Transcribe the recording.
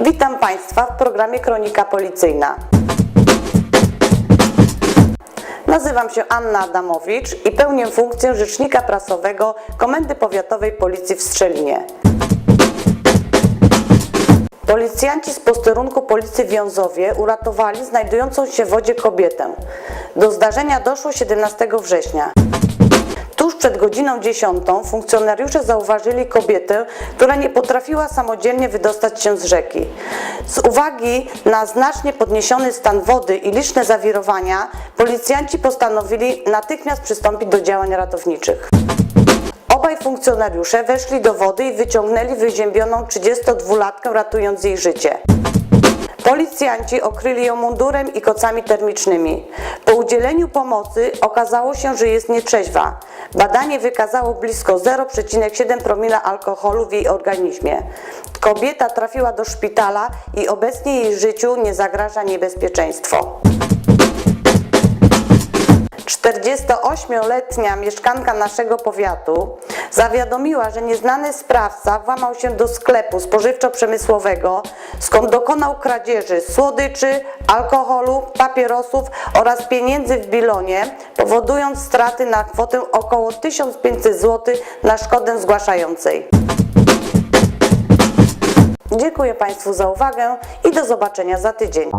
Witam Państwa w programie Kronika Policyjna. Nazywam się Anna Adamowicz i pełnię funkcję rzecznika prasowego Komendy Powiatowej Policji w Strzelinie. Policjanci z posterunku Policji w Wiązowie uratowali znajdującą się w wodzie kobietę. Do zdarzenia doszło 17 września. Tuż przed godziną 10 funkcjonariusze zauważyli kobietę, która nie potrafiła samodzielnie wydostać się z rzeki. Z uwagi na znacznie podniesiony stan wody i liczne zawirowania, policjanci postanowili natychmiast przystąpić do działań ratowniczych. Obaj funkcjonariusze weszli do wody i wyciągnęli wyziębioną 32-latkę, ratując jej życie. Policjanci okryli ją mundurem i kocami termicznymi. Po udzieleniu pomocy okazało się, że jest nietrzeźwa. Badanie wykazało blisko 0,7 promila alkoholu w jej organizmie. Kobieta trafiła do szpitala i obecnie jej życiu nie zagraża niebezpieczeństwo. 48-letnia mieszkanka naszego powiatu zawiadomiła, że nieznany sprawca włamał się do sklepu spożywczo-przemysłowego, skąd dokonał kradzieży słodyczy, alkoholu, papierosów oraz pieniędzy w bilonie, powodując straty na kwotę około 1500 zł na szkodę zgłaszającej. Dziękuję Państwu za uwagę i do zobaczenia za tydzień.